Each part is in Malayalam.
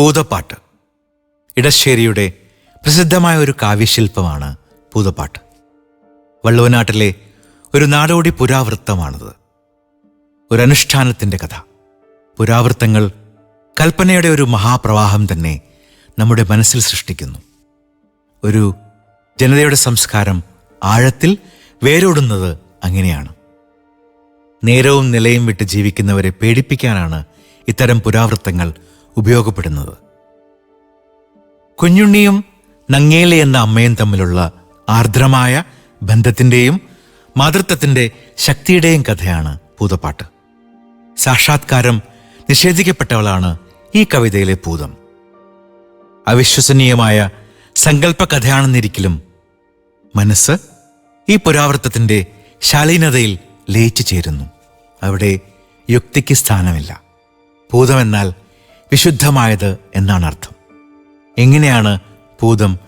പൂതപ്പാട്ട്. ഇടശ്ശേരിയുടെ പ്രസിദ്ധമായ ഒരു കാവ്യശില്പമാണ് പൂതപ്പാട്ട്. വള്ളുവനാട്ടിലെ ഒരു നാടോടി പുരാവൃത്തമാണത്. ഒരു അനുഷ്ഠാനത്തിന്റെ കഥ. പുരാവൃത്തങ്ങൾ കൽപ്പനയുടെ ഒരു മഹാപ്രവാഹം തന്നെ നമ്മുടെ മനസ്സിൽ സൃഷ്ടിക്കുന്നു. ഒരു ജനതയുടെ സംസ്കാരം ആഴത്തിൽ വേരോടുന്നത് അങ്ങനെയാണ്. നേരവും നിലയും വിട്ട് ജീവിക്കുന്നവരെ പേടിപ്പിക്കാനാണ് ഇത്തരം പുരാവൃത്തങ്ങൾ ഉപയോഗപ്പെടുന്നത്. കുഞ്ഞുണ്ണിയും നങ്ങേലി എന്ന അമ്മയും തമ്മിലുള്ള ആർദ്രമായ ബന്ധത്തിന്റെയും മാതൃത്വത്തിന്റെ ശക്തിയുടെയും കഥയാണ് പൂതപ്പാട്ട് സാക്ഷാത്കാരം നിഷേധിക്കപ്പെട്ടവളാണ് ഈ കവിതയിലെ പൂതം അവിശ്വസനീയമായ സങ്കല്പ കഥയാണെന്നിരിക്കലും മനസ്സ് ഈ പുരാവൃത്തത്തിന്റെ ശാലീനതയിൽ ലയിച്ചു ചേരുന്നു. അവിടെ യുക്തിക്ക് സ്ഥാനമില്ല. ഭൂതമെന്നാൽ വിശുദ്ധമായത് എന്നാണ് അർത്ഥം. എങ്ങനെയാണ് ഭൂതം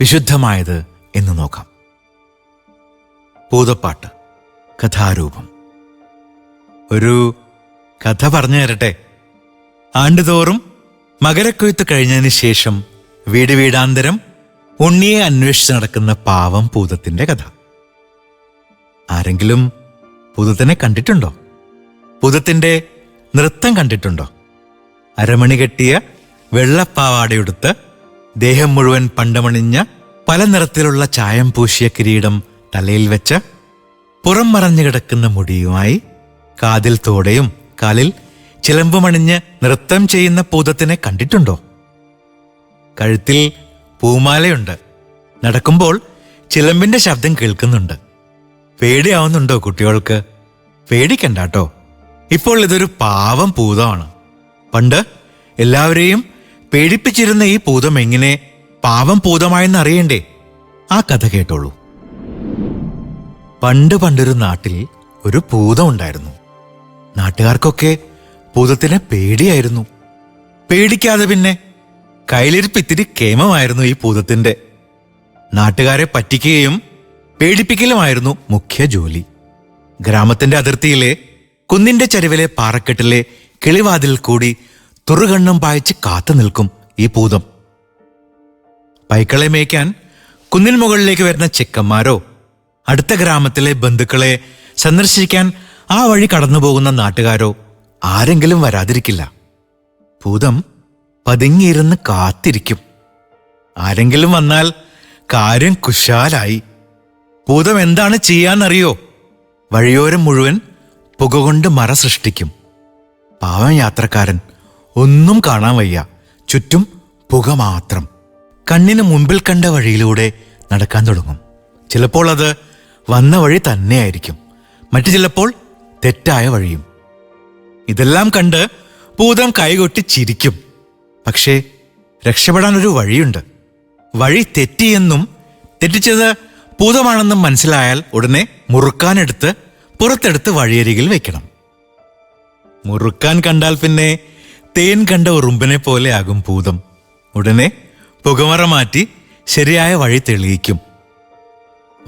വിശുദ്ധമായത് എന്ന് നോക്കാം. ഭൂതപ്പാട്ട് കഥാരൂപം. ഒരു കഥ പറഞ്ഞു തരട്ടെ. ആണ്ടുതോറും മകരക്കൊയ്ത്ത് കഴിഞ്ഞതിന് ശേഷം വീട് വീടാന്തരം ഉണ്ണിയെ അന്വേഷിച്ച് നടക്കുന്ന പാവം ഭൂതത്തിന്റെ കഥ. ആരെങ്കിലും ഭൂതത്തിനെ കണ്ടിട്ടുണ്ടോ? ഭൂതത്തിന്റെ നൃത്തം കണ്ടിട്ടുണ്ടോ? അരമണി കെട്ടിയ വെള്ളപ്പാവാടയുടുത്ത് ദേഹം മുഴുവൻ പണ്ടമണിഞ്ഞ പല നിറത്തിലുള്ള ചായം പൂശിയ കിരീടം തലയിൽ വെച്ച് പുറം മറഞ്ഞു കിടക്കുന്ന മുടിയുമായി കാതിൽ തോടയും കാലിൽ ചിലമ്പുമണിഞ്ഞ് നൃത്തം ചെയ്യുന്ന പൂതത്തിനെ കണ്ടിട്ടുണ്ടോ? കഴുത്തിൽ പൂമാലയുണ്ട്. നടക്കുമ്പോൾ ചിലമ്പിന്റെ ശബ്ദം കേൾക്കുന്നുണ്ട്. പേടിയാവുന്നുണ്ടോ കുട്ടികൾക്ക്? പേടിക്കണ്ടാട്ടോ ഇപ്പോൾ ഇതൊരു പാവം പൂതമാണ്. പണ്ട് എല്ലാവരെയും പേടിപ്പിച്ചിരുന്ന ഈ പൂതം എങ്ങനെ പാവം പൂതമായെന്ന് അറിയണ്ടേ? ആ കഥ കേട്ടോളൂ. പണ്ട് പണ്ടൊരു നാട്ടിൽ ഒരു പൂതം ഉണ്ടായിരുന്നു. നാട്ടുകാർക്കൊക്കെ പൂതത്തിന് പേടിയായിരുന്നു. പേടിക്കാതെ പിന്നെ കയ്യിലിരിപ്പ് ഇത്തിരി കേമമായിരുന്നു ഈ പൂതത്തിന്റെ നാട്ടുകാരെ പറ്റിക്കുകയും പേടിപ്പിക്കലുമായിരുന്നു മുഖ്യ ജോലി. ഗ്രാമത്തിന്റെ അതിർത്തിയിലെ കുന്നിന്റെ ചരിവിലെ പാറക്കെട്ടിലെ കിളിവാതിൽ കൂടി തുറുകണ്ണും പായച്ച് കാത്തു നിൽക്കും ഈ പൂതം പൈക്കളെ മേയ്ക്കാൻ കുന്നിൻ മുകളിലേക്ക് വരുന്ന ചെക്കന്മാരോ അടുത്ത ഗ്രാമത്തിലെ ബന്ധുക്കളെ സന്ദർശിക്കാൻ ആ വഴി കടന്നു പോകുന്ന നാട്ടുകാരോ ആരെങ്കിലും വരാതിരിക്കില്ല. ഭൂതം പതുങ്ങിയിരുന്ന് കാത്തിരിക്കും. ആരെങ്കിലും വന്നാൽ കാര്യം കുശാലായി. ഭൂതം എന്താണ് ചെയ്യാന്നറിയോ? വഴിയോരം മുഴുവൻ പുക കൊണ്ട് മറ സൃഷ്ടിക്കും. പാവം യാത്രക്കാരൻ ഒന്നും കാണാൻ വയ്യ. ചുറ്റും പുക മാത്രം. കണ്ണിന് മുമ്പിൽ കണ്ട വഴിയിലൂടെ നടക്കാൻ തുടങ്ങും. ചിലപ്പോൾ അത് വന്ന വഴി തന്നെയായിരിക്കും. മറ്റു ചിലപ്പോൾ തെറ്റായ വഴിയും. ഇതെല്ലാം കണ്ട് ഭൂതം കൈകൊട്ടി ചിരിക്കും. പക്ഷേ രക്ഷപ്പെടാൻ ഒരു വഴിയുണ്ട്. വഴി തെറ്റിയെന്നും തെറ്റിച്ചത് ഭൂതമാണെന്നും മനസ്സിലായാൽ ഉടനെ മുറുക്കാനെടുത്ത് പുറത്തെടുത്ത് വഴിയരികിൽ വെക്കണം. മുറുക്കാൻ കണ്ടാൽ പിന്നെ തേൻ കണ്ട ഉറുമ്പിനെ പോലെ ആകും ഭൂതം. ഉടനെ പുകമറ മാറ്റി ശരിയായ വഴി തെളിയിക്കും.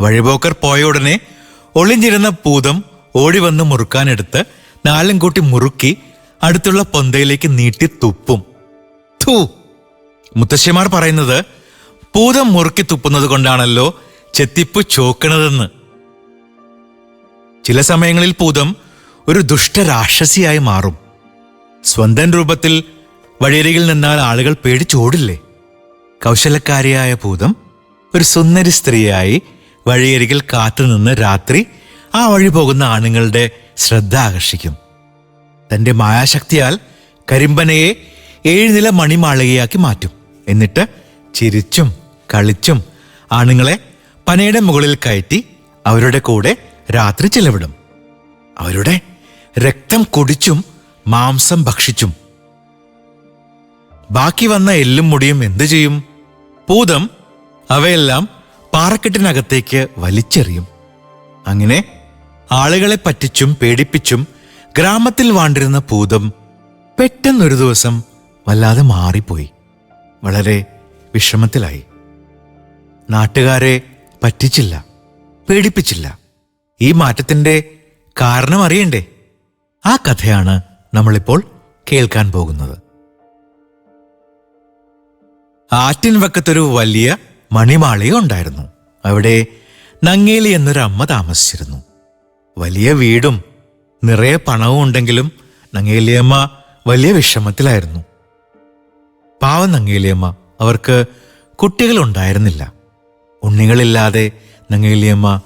വഴിപോക്കർ പോയ ഉടനെ ഒളിഞ്ഞിരുന്ന ഭൂതം ഓടി വന്ന് മുറുക്കാനെടുത്ത് നാലും കൂട്ടി മുറുക്കി അടുത്തുള്ള പൊന്തയിലേക്ക് നീട്ടി തുപ്പും. ഥൂ മുത്തശ്ശിമാർ പറയുന്നത് പൂതം മുറുക്കി തുപ്പുന്നത് കൊണ്ടാണല്ലോ ചെത്തിപ്പ് ചോക്കണതെന്ന്. ചില സമയങ്ങളിൽ പൂതം ഒരു ദുഷ്ടരാക്ഷസിയായി മാറും. സ്വന്തം രൂപത്തിൽ വഴിയരികിൽ നിന്നാൽ ആളുകൾ പേടിച്ചോടില്ലേ? കൗശലക്കാരിയായ ഭൂതം ഒരു സുന്ദരി സ്ത്രീയായി വഴിയരികിൽ കാത്തുനിന്ന് രാത്രി ആ വഴി പോകുന്ന ആണുങ്ങളുടെ ശ്രദ്ധ ആകർഷിക്കും. തന്റെ മായാശക്തിയാൽ കരിമ്പനയെ ഏഴുനില മണിമാളികയാക്കി മാറ്റും. എന്നിട്ട് ചിരിച്ചും കളിച്ചും ആണുങ്ങളെ പനയുടെ മുകളിൽ കയറ്റി അവരുടെ കൂടെ രാത്രി ചെലവിടും. അവരുടെ രക്തം കുടിച്ചും മാംസം ഭക്ഷിച്ചും. ബാക്കി വന്ന എല്ലും മുടിയും എന്തു ചെയ്യും? പൂതം അവയെല്ലാം പാറക്കെട്ടിനകത്തേക്ക് വലിച്ചെറിയും. അങ്ങനെ ആളുകളെ പറ്റിച്ചും പേടിപ്പിച്ചും ഗ്രാമത്തിൽ വാണ്ടിരുന്ന പൂതം പെട്ടെന്നൊരു ദിവസം വല്ലാതെ മാറിപ്പോയി. വളരെ വിഷമത്തിലായി. നാട്ടുകാരെ പറ്റിച്ചില്ല പേടിപ്പിച്ചില്ല. ഈ മാറ്റത്തിന്റെ കാരണം അറിയണ്ടേ? ആ കഥയാണ് നമ്മളിപ്പോൾ കേൾക്കാൻ പോകുന്നത്. ആറ്റിൻ വക്കത്തൊരു വലിയ മണിമാളിക ഉണ്ടായിരുന്നു. അവിടെ നങ്ങേലി എന്നൊരു അമ്മ താമസിച്ചിരുന്നു. വലിയ വീടും നിറയെ പണവും ഉണ്ടെങ്കിലും നങ്ങേലിയമ്മ വലിയ വിഷമത്തിലായിരുന്നു. പാവം നങ്ങേലിയമ്മ അവർക്ക് കുട്ടികളുണ്ടായിരുന്നില്ല ഉണ്ണികളില്ലാതെ നങ്ങേലിയമ്മ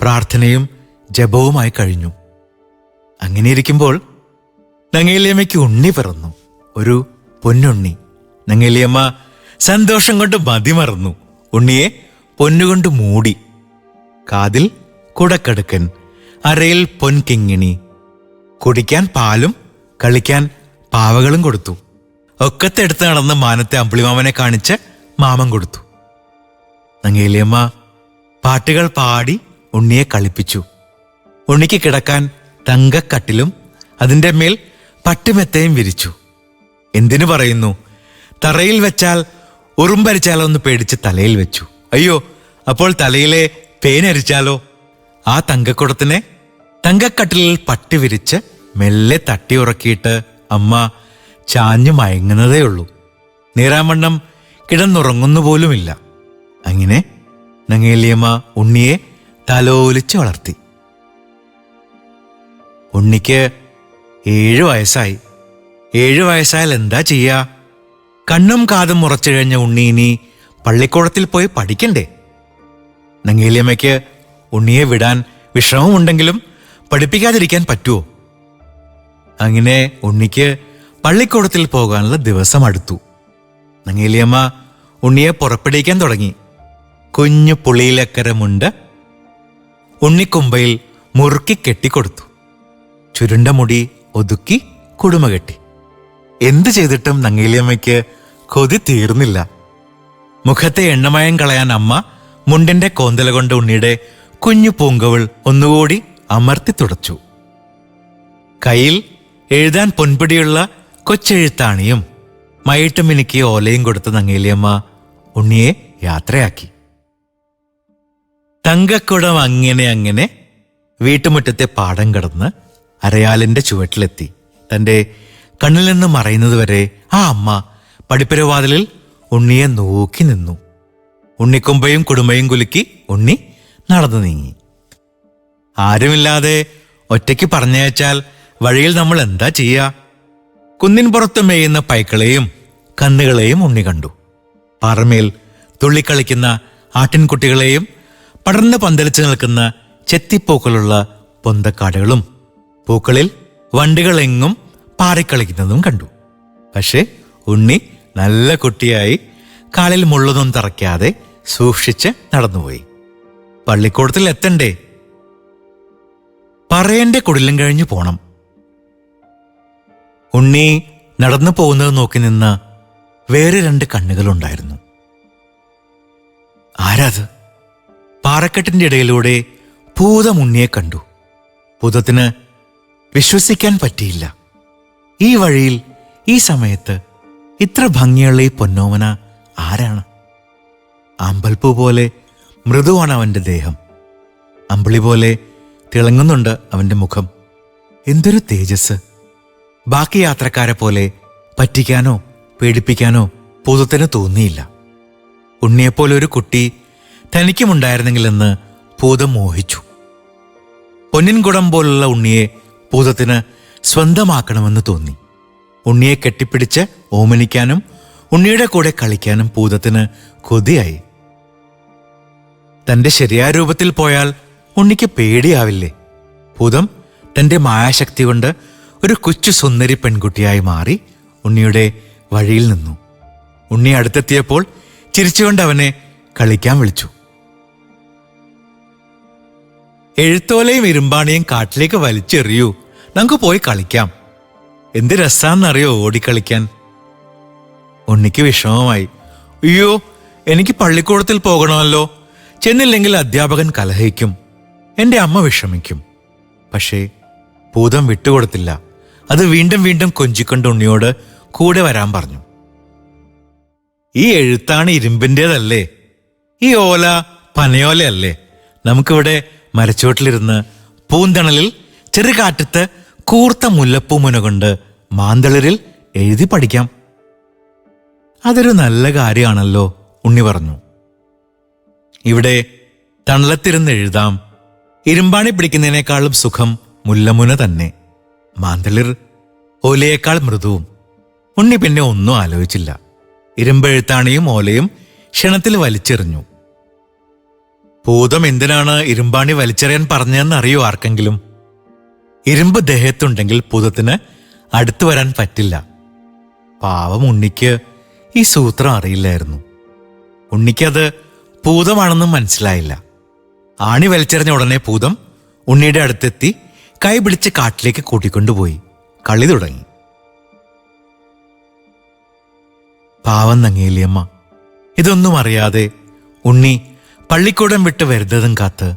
പ്രാർത്ഥനയും ജപവുമായി കഴിഞ്ഞു. അങ്ങനെ ഇരിക്കുമ്പോൾ നങ്ങേലിയമ്മയ്ക്ക് ഉണ്ണി പിറന്നു. ഒരു പൊന്നുണ്ണി. നങ്ങേലിയമ്മ സന്തോഷം കൊണ്ട് മതിമറന്നു ഉണ്ണിയെ പൊന്നുകൊണ്ട് മൂടി. കാതിൽ കുടക്കടുക്കൻ. അരയിൽ പൊൻകിങ്ങിണി. കുടിക്കാൻ പാലും കളിക്കാൻ പാവകളും കൊടുത്തു. ഒക്കത്തെടുത്ത് നടന്ന് മാനത്തെ അമ്പിളിമാമനെ കാണിച്ച് മാമൻ കൊടുത്തു. നങ്ങേലിയമ്മ പാട്ടുകൾ പാടി ഉണ്ണിയെ കളിപ്പിച്ചു. ഉണ്ണിക്ക് കിടക്കാൻ തങ്കക്കട്ടിലും അതിന്റെ മേൽ പട്ടുമെത്തയും വിരിച്ചു. എന്തിനു പറയുന്നു? തറയിൽ വെച്ചാൽ ഉറുമ്പരിച്ചാലോ എന്ന് പേടിച്ച് തലയിൽ വെച്ചു. അയ്യോ അപ്പോൾ തലയിലെ പേനരിച്ചാലോ ആ തങ്കക്കുടത്തിനെ? തങ്കക്കട്ടിലിൽ പട്ടി വിരിച്ച് മെല്ലെ തട്ടി ഉറക്കിയിട്ട് അമ്മ ചാഞ്ഞു മയങ്ങുന്നതേ ഉള്ളൂ. നീരാമണ്ണം കിടന്നുറങ്ങുന്നു പോലുമില്ല അങ്ങനെ നങ്ങേലിയമ്മ ഉണ്ണിയെ തലോലിച്ച് വളർത്തി. ഉണ്ണിക്ക് ഏഴു വയസ്സായി. ഏഴ് വയസ്സായാൽ എന്താ ചെയ്യുക കണ്ണും കാതും മുറച്ചു കഴിഞ്ഞ ഉണ്ണി ഇനി പള്ളിക്കൂടത്തിൽ പോയി പഠിക്കണ്ടേ? നങ്ങേലിയമ്മയ്ക്ക് ഉണ്ണിയെ വിടാൻ വിഷമമുണ്ടെങ്കിലും പഠിപ്പിക്കാതിരിക്കാൻ പറ്റുമോ അങ്ങനെ ഉണ്ണിക്ക് പള്ളിക്കൂടത്തിൽ പോകാനുള്ള ദിവസം അടുത്തു. നങ്ങേലിയമ്മ ഉണ്ണിയെ പുറപ്പെടുവിക്കാൻ തുടങ്ങി. കുഞ്ഞു പുളിയിലക്കരമുണ്ട് ഉണ്ണിക്കുമ്പയിൽ മുറുക്കി കെട്ടിക്കൊടുത്തു. ചുരുണ്ട മുടി ഒതുക്കി കുടുമ കെട്ടി. എന്തു ചെയ്തിട്ടും നങ്ങേലിയമ്മയ്ക്ക് കൊതി തീർന്നില്ല. മുഖത്തെ എണ്ണമയം കളയാൻ അമ്മ മുണ്ടിന്റെ കോന്തല കൊണ്ട് ഉണ്ണിയുടെ കുഞ്ഞു പൂങ്കവൾ ഒന്നുകൂടി അമർത്തി തുടച്ചു. കയ്യിൽ എഴുതാൻ പൊൻപിടിയുള്ള കൊച്ചെഴുത്താണിയും മയിട്ട് മിനുക്കി ഓലയും കൊടുത്ത നങ്ങേലിയമ്മ ഉണ്ണിയെ യാത്രയാക്കി. തങ്കക്കുടം അങ്ങനെ അങ്ങനെ വീട്ടുമുറ്റത്തെ പാടം കടന്ന് അരയാലിന്റെ ചുവട്ടിലെത്തി. തന്റെ കണ്ണിൽ നിന്ന് മറയുന്നതുവരെ ആ അമ്മ പടിപ്പരവാതിലിൽ ഉണ്ണിയെ നോക്കി നിന്നു. ഉണ്ണിക്കൊമ്പയും കുടുംബയും കുലുക്കി ഉണ്ണി നടന്നു നീങ്ങി. ആരുമില്ലാതെ ഒറ്റയ്ക്ക് പറഞ്ഞയച്ചാൽ വഴിയിൽ നമ്മൾ എന്താ ചെയ്യാ? കുന്നിൻ പുറത്ത് മേയുന്ന പൈക്കളെയും കന്നുകളെയും ഉണ്ണി കണ്ടു. പാറമേൽ തുള്ളിക്കളിക്കുന്ന ആട്ടിൻകുട്ടികളെയും പടർന്ന് പന്തലിച്ച് നിൽക്കുന്ന ചെത്തിപ്പൂക്കളുള്ള പൊന്തക്കാടുകളും പൂക്കളിൽ വണ്ടികളെങ്ങും പാറിക്കളിക്കുന്നതും കണ്ടു. പക്ഷേ ഉണ്ണി നല്ല കുട്ടിയായി കാലിൽ മുള്ളതും തറയ്ക്കാതെ സൂക്ഷിച്ച് നടന്നുപോയി. പള്ളിക്കൂടത്തിൽ എത്തണ്ടേ? പറയന്റെ കുടിലും കഴിഞ്ഞു പോണം. ഉണ്ണി നടന്നു പോകുന്നത് നോക്കി നിന്ന് വേറെ രണ്ട് കണ്ണുകളുണ്ടായിരുന്നു. ആരാത്? പാറക്കെട്ടിന്റെ ഇടയിലൂടെ ഭൂതം ഉണ്ണിയെ കണ്ടു. ഭൂതത്തിന് വിശ്വസിക്കാൻ പറ്റിയില്ല. ഈ വഴിയിൽ ഈ സമയത്ത് ഇത്ര ഭംഗിയുള്ള ഈ പൊന്നോമന ആരാണ്? അമ്പൽപ്പൂ പോലെ മൃദുവാണ് അവന്റെ ദേഹം. അമ്പിളി പോലെ തിളങ്ങുന്നുണ്ട് അവന്റെ മുഖം. എന്തൊരു തേജസ് ബാക്കി യാത്രക്കാരെ പോലെ പറ്റിക്കാനോ പേടിപ്പിക്കാനോ പൂതത്തിന് തോന്നിയില്ല. ഉണ്ണിയെപ്പോലെ ഒരു കുട്ടി തനിക്കുമുണ്ടായിരുന്നെങ്കിലെന്ന് പൂതം മോഹിച്ചു. പൊന്നിൻകുടം പോലുള്ള ഉണ്ണിയെ ഭൂതത്തിന് സ്വന്തമാക്കണമെന്ന് തോന്നി. ഉണ്ണിയെ കെട്ടിപ്പിടിച്ച് ഓമനിക്കാനും ഉണ്ണിയുടെ കൂടെ കളിക്കാനും ഭൂതത്തിന് കൊതിയായി. തന്റെ ശരിയായ രൂപത്തിൽ പോയാൽ ഉണ്ണിക്ക് പേടിയാവില്ലേ? ഭൂതം തന്റെ മായാശക്തി കൊണ്ട് ഒരു കൊച്ചു സുന്ദരി പെൺകുട്ടിയായി മാറി ഉണ്ണിയുടെ വഴിയിൽ നിന്നു. ഉണ്ണി അടുത്തെത്തിയപ്പോൾ ചിരിച്ചുകൊണ്ട് അവനെ കളിക്കാൻ വിളിച്ചു. എഴുത്തോലയും ഇരുമ്പാണിയും കാട്ടിലേക്ക് വലിച്ചെറിയൂ. നമുക്ക് പോയി കളിക്കാം. എന്ത് രസാന്നറിയോ ഓടിക്കളിക്കാൻ? ഉണ്ണിക്ക് വിഷമമായി. അയ്യോ എനിക്ക് പള്ളിക്കൂടത്തിൽ പോകണമല്ലോ. ചെന്നില്ലെങ്കിൽ അധ്യാപകൻ കലഹിക്കും. എന്റെ അമ്മ വിഷമിക്കും. പക്ഷേ ഭൂതം വിട്ടുകൊടുത്തില്ല. അത് വീണ്ടും വീണ്ടും കൊഞ്ചിക്കൊണ്ട് ഉണ്ണിയോട് കൂടെ വരാൻ പറഞ്ഞു. ഈ എഴുത്താണ് ഇരുമ്പിന്റെതല്ലേ ഈ ഓല പനയോലയല്ലേ? നമുക്കിവിടെ മരച്ചുവട്ടിലിരുന്ന് പൂന്തണലിൽ ചെറുകാറ്റത്ത് കൂർത്ത മുല്ലപ്പൂമുന കൊണ്ട് മാന്തളിരിൽ എഴുതി പഠിക്കാം. അതൊരു നല്ല കാര്യമാണല്ലോ ഉണ്ണി പറഞ്ഞു. ഇവിടെ തണലത്തിരുന്ന് എഴുതാം. ഇരുമ്പാണി പിടിക്കുന്നതിനേക്കാളും സുഖം മുല്ലമുന തന്നെ. മാന്തളിർ ഓലയേക്കാൾ മൃദുവും. ഉണ്ണി പിന്നെ ഒന്നും ആലോചിച്ചില്ല. ഇരുമ്പെഴുത്താണിയും ഓലയും ക്ഷണത്തിൽ വലിച്ചെറിഞ്ഞു. ഭൂതം എന്തിനാണ് ഇരുമ്പാണി വലിച്ചെറിയാൻ പറഞ്ഞതെന്ന് അറിയോ ആർക്കെങ്കിലും? ഇരുമ്പ് ദേഹത്തുണ്ടെങ്കിൽ ഭൂതത്തിന് അടുത്തു വരാൻ പറ്റില്ല. പാവം ഉണ്ണിക്ക് ഈ സൂത്രം അറിയില്ലായിരുന്നു. ഉണ്ണിക്കത് ഭൂതമാണെന്നും മനസ്സിലായില്ല. ആണി വലിച്ചെറിഞ്ഞ ഉടനെ ഭൂതം ഉണ്ണിയുടെ അടുത്തെത്തി കൈ പിടിച്ച് കാട്ടിലേക്ക് കൂട്ടിക്കൊണ്ടുപോയി. കളി തുടങ്ങി. പാവം നങ്ങിയില്ലമ്മ ഇതൊന്നും അറിയാതെ ഉണ്ണി പള്ളിക്കൂടം വിട്ട് വരുന്നതും കാത്ത്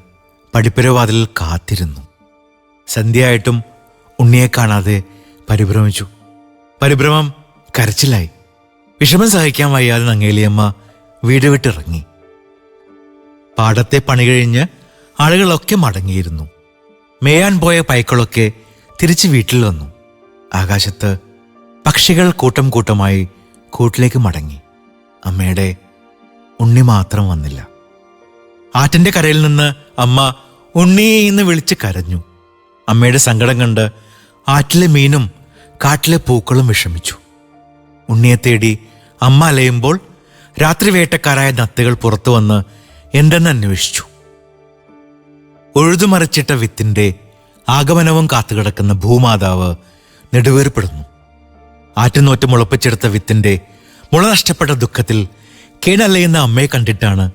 പടിപ്പുരവാതിൽ കാത്തിരുന്നു. സന്ധ്യയായിട്ടും ഉണ്ണിയെ കാണാതെ പരിഭ്രമിച്ചു. പരിഭ്രമം കരച്ചിലായി. വിഷമം സഹിക്കാൻ വയ്യാതെ നങ്ങേലിയമ്മ വീട് വിട്ടിറങ്ങി. പാടത്തെ പണി കഴിഞ്ഞ് ആളുകളൊക്കെ മടങ്ങിയിരുന്നു. മേയാൻ പോയ പൈക്കളൊക്കെ തിരിച്ച് വീട്ടിൽ വന്നു. ആകാശത്ത് പക്ഷികൾ കൂട്ടം കൂട്ടമായി കൂട്ടിലേക്ക് മടങ്ങി. അമ്മയുടെ ഉണ്ണി മാത്രം വന്നില്ല. ആറ്റിന്റെ കരയിൽ നിന്ന് അമ്മ ഉണ്ണി എന്ന് വിളിച്ച് കരഞ്ഞു. അമ്മയുടെ സങ്കടം കണ്ട് ആറ്റിലെ മീനും കാട്ടിലെ പൂക്കളും വിഷമിച്ചു. ഉണ്ണിയെ തേടി അമ്മ അലയുമ്പോൾ രാത്രി വേട്ടക്കാരായ നത്തുകൾ പുറത്തു വന്ന് എന്തെന്ന് അന്വേഷിച്ചു. ഒഴുതുമറിച്ചിട്ട വിത്തിന്റെ ആഗമനവും കാത്തുകിടക്കുന്ന ഭൂമാതാവ് നെടുവേർപ്പെടുന്നു. ആറ്റുനോറ്റ് മുളപ്പിച്ചെടുത്ത വിത്തിന്റെ മുള നഷ്ടപ്പെട്ട ദുഃഖത്തിൽ കേണലയുന്ന അമ്മയെ കണ്ടിട്ടാണ്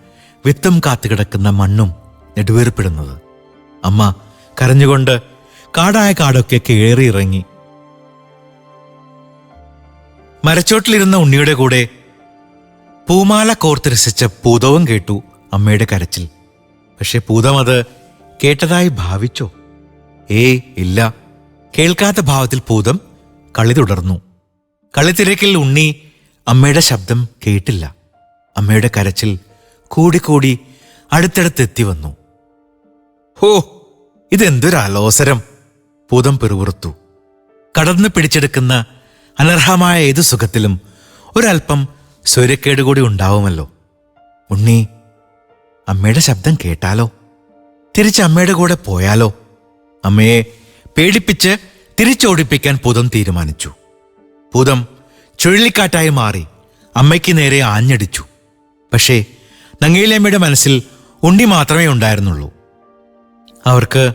വിത്തും കാത്തുകിടക്കുന്ന മണ്ണും നെടുവേർപ്പെടുന്നത്. അമ്മ കരഞ്ഞുകൊണ്ട് കാടായ കാടൊക്കെ കയറി ഇറങ്ങി മരച്ചോട്ടിലിരുന്ന ഉണ്ണിയുടെ കൂടെ പൂമാല കോർത്ത് രസിച്ച പൂതവും കേട്ടു അമ്മയുടെ കരച്ചിൽ. പക്ഷെ പൂതം അത് കേട്ടതായി ഭാവിച്ചോ? ഏയ് ഇല്ല. കേൾക്കാത്ത ഭാവത്തിൽ പൂതം കളി തുടർന്നു. കളിത്തിരക്കിൽ ഉണ്ണി അമ്മയുടെ ശബ്ദം കേട്ടില്ല. അമ്മയുടെ കരച്ചിൽ കൂടിക്കൂടി അടുത്തടുത്തെത്തി വന്നു. ഹോ ഇതെന്തൊരു അലോസരം പൂതം കടന്നു പിടിച്ചെടുക്കുന്ന അനർഹമായ ഏതു സുഖത്തിലും ഒരൽപ്പം സ്വരക്കേട് കൂടി ഉണ്ടാവുമല്ലോ. ഉണ്ണി അമ്മയുടെ ശബ്ദം കേട്ടാലോ? തിരിച്ച് അമ്മയുടെ കൂടെ പോയാലോ? അമ്മയെ പേടിപ്പിച്ച് തിരിച്ചോടിപ്പിക്കാൻ പൂതം തീരുമാനിച്ചു. പൂതം ചുഴലിക്കാറ്റായി മാറി അമ്മയ്ക്ക് നേരെ ആഞ്ഞടിച്ചു. പക്ഷേ നങ്ങയിലമ്മയുടെ മനസ്സിൽ ഉണ്ണി മാത്രമേ ഉണ്ടായിരുന്നുള്ളൂ. അവർക്ക്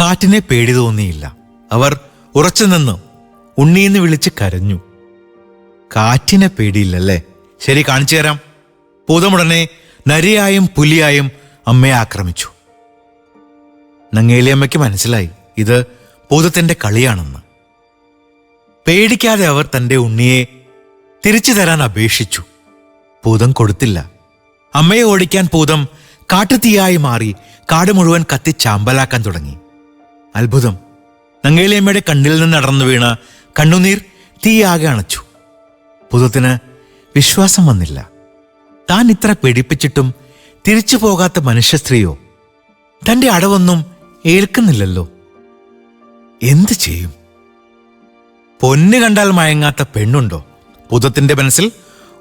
കാറ്റിനെ പേടി തോന്നിയില്ല. അവർ ഉറച്ചു നിന്ന്. ഉണ്ണിയെന്ന് വിളിച്ച് കരഞ്ഞു. കാറ്റിനെ പേടിയില്ലല്ലേ? ശരി കാണിച്ചു തരാം. പൂതമുടനെ നരിയായും പുലിയായും അമ്മയെ ആക്രമിച്ചു. നങ്ങേലിയമ്മയ്ക്ക് മനസ്സിലായി ഇത് പൂതത്തിന്റെ കളിയാണെന്ന്. പേടിക്കാതെ അവർ തന്റെ ഉണ്ണിയെ തിരിച്ചു തരാൻ അപേക്ഷിച്ചു. പൂതം കൊടുത്തില്ല. അമ്മയെ ഓടിക്കാൻ പൂതം കാട്ടുതീയായി മാറി കാട് മുഴുവൻ കത്തി ചാമ്പലാക്കാൻ തുടങ്ങി. അത്ഭുതം. നങ്ങേലിയമ്മയുടെ കണ്ണിൽ നിന്ന് അടർന്നു വീണ കണ്ണുനീർ തീയാകെ അണച്ചു. ഭൂതത്തിന് വിശ്വാസം വന്നില്ല. താൻ ഇത്ര പേടിപ്പിച്ചിട്ടും തിരിച്ചു പോകാത്ത മനുഷ്യ സ്ത്രീയോ തന്റെ അടവൊന്നും ഏൽക്കുന്നില്ലല്ലോ. എന്ത് ചെയ്യും? പൊന്ന് കണ്ടാൽ മയങ്ങാത്ത പെണ്ണുണ്ടോ? ഭൂതത്തിന്റെ മനസ്സിൽ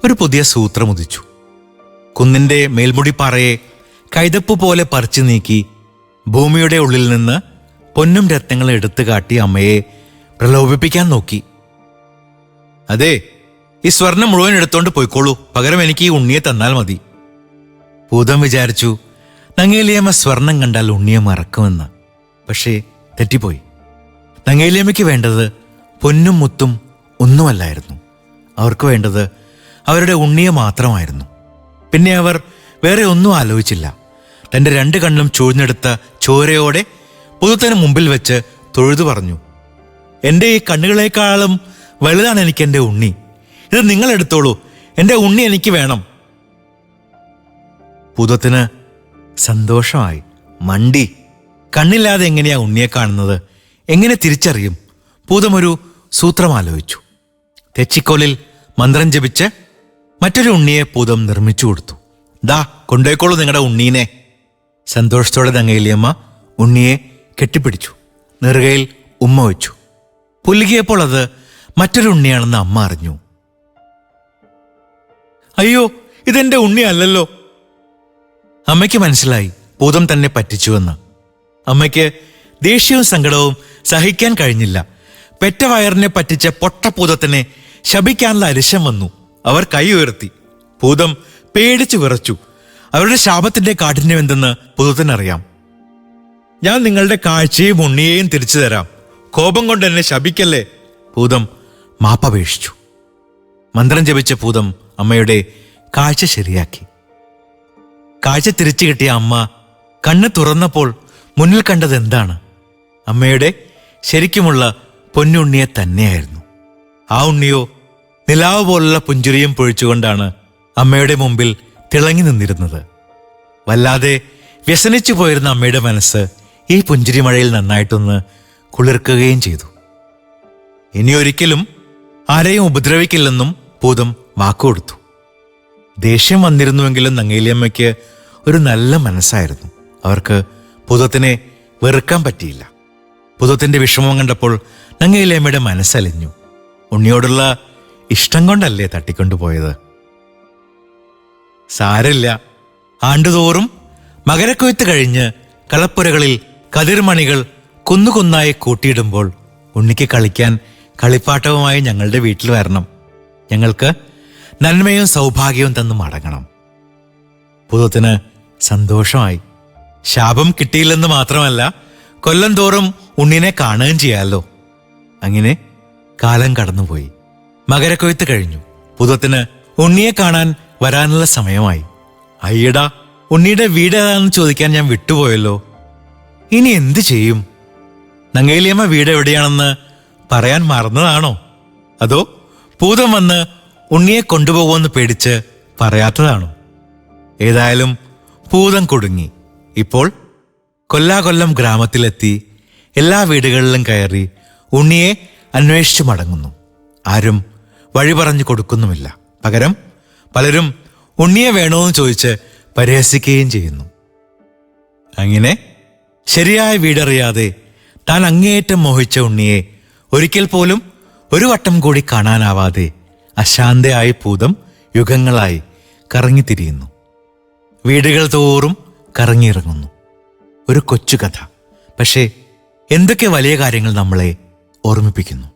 ഒരു പുതിയ സൂത്രമുദിച്ചു കുന്നിന്റെ മേൽമുടിപ്പാറയെ കൈതപ്പ് പോലെ പറിച്ചു നീക്കി ഭൂമിയുടെ ഉള്ളിൽ നിന്ന് പൊന്നും രത്നങ്ങളും എടുത്തു കാട്ടി അമ്മയെ പ്രലോഭിപ്പിക്കാൻ നോക്കി. അതെ ഈ സ്വർണം മുഴുവൻ എടുത്തോണ്ട് പോയിക്കോളൂ. പകരം എനിക്ക് ഈ ഉണ്ണിയെ തന്നാൽ മതി. ഭൂതം വിചാരിച്ചു നങ്ങേലിയമ്മ സ്വർണം കണ്ടാൽ ഉണ്ണിയെ മറക്കുമെന്ന്. പക്ഷേ തെറ്റിപ്പോയി. നങ്ങേലിയമ്മയ്ക്ക് വേണ്ടത് പൊന്നും മുത്തും ഒന്നുമല്ലായിരുന്നു. അവർക്ക് വേണ്ടത് അവരുടെ ഉണ്ണിയെ മാത്രമായിരുന്നു. പിന്നെ അവർ വേറെ ഒന്നും ആലോചിച്ചില്ല. തന്റെ രണ്ട് കണ്ണും ചൂഴ്ന്നെടുത്ത ചോരയോടെ പുതുത്തന് മുമ്പിൽ വെച്ച് തൊഴുതു പറഞ്ഞു എന്റെ ഈ കണ്ണുകളെക്കാളും വലുതാണ് എനിക്ക് എന്റെ ഉണ്ണി. ഇത് നിങ്ങൾ എടുത്തോളൂ. എന്റെ ഉണ്ണി എനിക്ക് വേണം. പുതുത്തിന് സന്തോഷമായി മണ്ടി കണ്ണില്ലാതെ എങ്ങനെയാ ഉണ്ണിയെ കാണുന്നത്? എങ്ങനെ തിരിച്ചറിയും? പൂതമൊരു സൂത്രം ആലോചിച്ചു. തെച്ചിക്കോലിൽ മന്ത്രം ജപിച്ച് മറ്റൊരു ഉണ്ണിയെ പൂതം നിർമ്മിച്ചു കൊടുത്തു. ദാ കൊണ്ടുപോയിക്കോളൂ നിങ്ങളുടെ ഉണ്ണീനെ. സന്തോഷത്തോടെ തങ്ങയിലിയമ്മ ഉണ്ണിയെ കെട്ടിപ്പിടിച്ചു. നെറുകയിൽ ഉമ്മ വെച്ചു. പുലുകിയപ്പോൾ അത് മറ്റൊരു ഉണ്ണിയാണെന്ന് അമ്മ അറിഞ്ഞു. അയ്യോ ഇതെന്റെ ഉണ്ണി അല്ലല്ലോ അമ്മയ്ക്ക് മനസ്സിലായി ഭൂതം തന്നെ പറ്റിച്ചുവെന്ന്. അമ്മയ്ക്ക് ദേഷ്യവും സങ്കടവും സഹിക്കാൻ കഴിഞ്ഞില്ല. പെറ്റ വയറിനെ പറ്റിച്ച പൊട്ടഭൂതത്തിനെ ശപിക്കാനുള്ള അരിശം വന്നു. അവർ കൈ ഉയർത്തി. ഭൂതം പേടിച്ചു വിറച്ചു. അവരുടെ ശാപത്തിന്റെ കാഠിന്യം എന്തെന്ന് ഭൂതത്തിനറിയാം. ഞാൻ നിങ്ങളുടെ കാഴ്ചയും ഉണ്ണിയെയും തിരിച്ചു തരാം. കോപം കൊണ്ട് എന്നെ ശപിക്കല്ലേ? ഭൂതം മാപ്പപേക്ഷിച്ചു മന്ത്രം ജപിച്ച ഭൂതം അമ്മയുടെ കാഴ്ച ശരിയാക്കി. കാഴ്ച തിരിച്ചു കിട്ടിയ അമ്മ കണ്ണ് തുറന്നപ്പോൾ മുന്നിൽ കണ്ടത് എന്താണ്? അമ്മയുടെ ശരിക്കുമുള്ള പൊന്നുണ്ണിയെ തന്നെയായിരുന്നു. ആ ഉണ്ണിയോ നിലാവ് പോലുള്ള പുഞ്ചിരിയും പൊഴിച്ചുകൊണ്ടാണ് അമ്മയുടെ മുമ്പിൽ തിളങ്ങി നിന്നിരുന്നത്. വല്ലാതെ വ്യസനിച്ചു പോയിരുന്ന അമ്മയുടെ മനസ്സ് ഈ പുഞ്ചിരി മഴയിൽ നന്നായിട്ടൊന്ന് കുളിർക്കുകയും ചെയ്തു. ഇനി ഒരിക്കലും ആരെയും ഉപദ്രവിക്കില്ലെന്നും ഭൂതം വാക്കുകൊടുത്തു. ദേഷ്യം വന്നിരുന്നുവെങ്കിലും നങ്ങേലിയമ്മയ്ക്ക് ഒരു നല്ല മനസ്സായിരുന്നു. അവർക്ക് ഭൂതത്തിനെ വെറുക്കാൻ പറ്റിയില്ല. ഭൂതത്തിന്റെ വിഷമം കണ്ടപ്പോൾ നങ്ങേലിയമ്മയുടെ മനസ്സലിഞ്ഞു. ഉണ്ണിയോടുള്ള ഇഷ്ടം കൊണ്ടല്ലേ തട്ടിക്കൊണ്ടുപോയത്? സാരല്ല ആണ്ടുതോറും മകരക്കൊയ്ത്ത് കഴിഞ്ഞ് കളപ്പുരകളിൽ കതിർമണികൾ കുന്നുകുന്നായി കൂട്ടിയിടുമ്പോൾ ഉണ്ണിക്ക് കളിക്കാൻ കളിപ്പാട്ടവുമായി ഞങ്ങളുടെ വീട്ടിൽ വരണം. ഞങ്ങൾക്ക് നന്മയും സൗഭാഗ്യവും തന്നു മടങ്ങണം. പുതുത്തിന് സന്തോഷമായി. ശാപം കിട്ടിയില്ലെന്ന് മാത്രമല്ല കൊല്ലം തോറും ഉണ്ണിനെ കാണുകയും ചെയ്യാമല്ലോ അങ്ങനെ കാലം കടന്നുപോയി. മകരക്കൊയ്ത്ത് കഴിഞ്ഞു. പുതുത്തിന് ഉണ്ണിയെ കാണാൻ വരാനുള്ള സമയമായി. അയ്യടാ ഉണ്ണിയുടെ വീട് ഏതാണെന്ന് ചോദിക്കാൻ ഞാൻ വിട്ടുപോയല്ലോ. ഇനി എന്ത് ചെയ്യും? നങ്ങേലിയമ്മ വീട് എവിടെയാണെന്ന് പറയാൻ മറന്നതാണോ? അതോ ഭൂതം വന്ന് ഉണ്ണിയെ കൊണ്ടുപോകുമെന്ന് പേടിച്ച് പറയാത്തതാണോ? ഏതായാലും ഭൂതം കുടുങ്ങി. ഇപ്പോൾ കൊല്ലാകൊല്ലം ഗ്രാമത്തിലെത്തി എല്ലാ വീടുകളിലും കയറി ഉണ്ണിയെ അന്വേഷിച്ചു മടങ്ങുന്നു. ആരും വഴി പറഞ്ഞു കൊടുക്കുന്നുമില്ല. പകരം പലരും ഉണ്ണിയെ വേണോന്ന് ചോദിച്ച് പരിഹസിക്കുകയും ചെയ്യുന്നു. അങ്ങനെ ശരിയായ വീടറിയാതെ താൻ അങ്ങേയറ്റം മോഹിച്ച ഉണ്ണിയെ ഒരിക്കൽ പോലും ഒരു വട്ടം കൂടി കാണാനാവാതെ അശാന്തയായ ഭൂതം യുഗങ്ങളായി കറങ്ങിത്തിരിയുന്നു. വീടുകൾ തോറും കറങ്ങിയിറങ്ങുന്നു. ഒരു കൊച്ചു കഥ പക്ഷേ എന്തൊക്കെ വലിയ കാര്യങ്ങൾ നമ്മളെ ഓർമ്മിപ്പിക്കുന്നു?